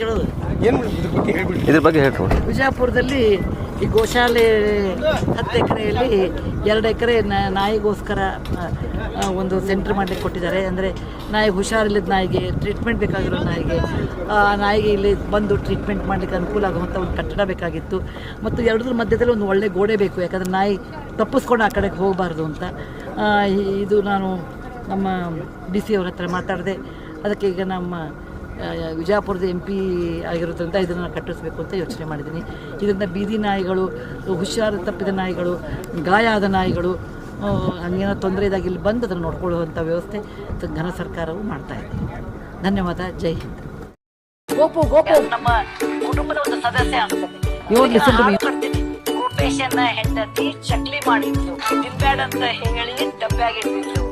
ಕೇಳೋದು? ಏನು ಇದ್ರ ಬಗ್ಗೆ ಹೇಳ್ಬಿಡಿ ಇದ್ರ ಬಗ್ಗೆ ಹೇಳ್ರಿ ವಿಜಯಪುರದಲ್ಲಿ ಈ ಗೋಶಾಲೆ ಹತ್ತು ಎಕರೆಯಲ್ಲಿ ಎರಡು ಎಕರೆ ನಾಯಿಗೋಸ್ಕರ ಒಂದು ಸೆಂಟರ್ ಮಾಡಲಿಕ್ಕೆ ಕೊಟ್ಟಿದ್ದಾರೆ. ಅಂದರೆ ನಾಯಿ ಹುಷಾರಿಲ್ಲದ ನಾಯಿಗೆ ಟ್ರೀಟ್ಮೆಂಟ್ ಬೇಕಾಗಿರೋ ನಾಯಿಗೆ ಆ ನಾಯಿಗೆ ಇಲ್ಲಿ ಬಂದು ಟ್ರೀಟ್ಮೆಂಟ್ ಮಾಡಲಿಕ್ಕೆ ಅನುಕೂಲ ಆಗುವಂಥ ಒಂದು ಕಟ್ಟಡ ಬೇಕಾಗಿತ್ತು. ಮತ್ತು ಎರಡರ ಮಧ್ಯದಲ್ಲಿ ಒಂದು ಒಳ್ಳೆ ಗೋಡೆ ಬೇಕು. ಯಾಕಂದರೆ ನಾಯಿ ತಪ್ಪಿಸ್ಕೊಂಡು ಆ ಕಡೆಗೆ ಹೋಗಬಾರ್ದು ಅಂತ. ಇದು ನಾನು ನಮ್ಮ ಡಿ ಸಿ ಅವ್ರ ಹತ್ರ ಮಾತಾಡಿದೆ. ಅದಕ್ಕೆ ಈಗ ನಮ್ಮ ವಿಜಯಪುರದ ಎಂ ಪಿ ಆಗಿರೋದ್ರಿಂದ ಇದನ್ನು ಕಟ್ಟಿಸ್ಬೇಕು ಅಂತ ಯೋಚನೆ ಮಾಡಿದ್ದೀನಿ. ಇದರಿಂದ ಬೀದಿ ನಾಯಿಗಳು ಹುಷಾರು ತಪ್ಪಿದ ನಾಯಿಗಳು ಗಾಯ ಆದ ನಾಯಿಗಳು ಹಂಗೇನೋ ತೊಂದರೆ ಇದಾಗಿ ಇಲ್ಲಿ ಬಂದು ಅದನ್ನು ನೋಡ್ಕೊಳ್ಳುವಂಥ ವ್ಯವಸ್ಥೆ ಘನ ಸರ್ಕಾರವು ಮಾಡ್ತಾ ಇದೆ. ಧನ್ಯವಾದ. ಜೈ ಹಿಂದ್. ಗೋಪು ಗೋಪು. ನಮ್ಮ ಕುಟುಂಬದ ಒಂದು ಸದಸ್ಯ ರೂಪೇಶನ್ನ ಹೆಂಡತಿ ಚಕ್ಲಿ ಮಾಡಿದ್ಲು. ತಿನ್ಬೇಡ ಅಂತ ಹೇಳಿ ಡಬ್ಬ್ಯಾಗಿಟ್ಟಿದ್ಲು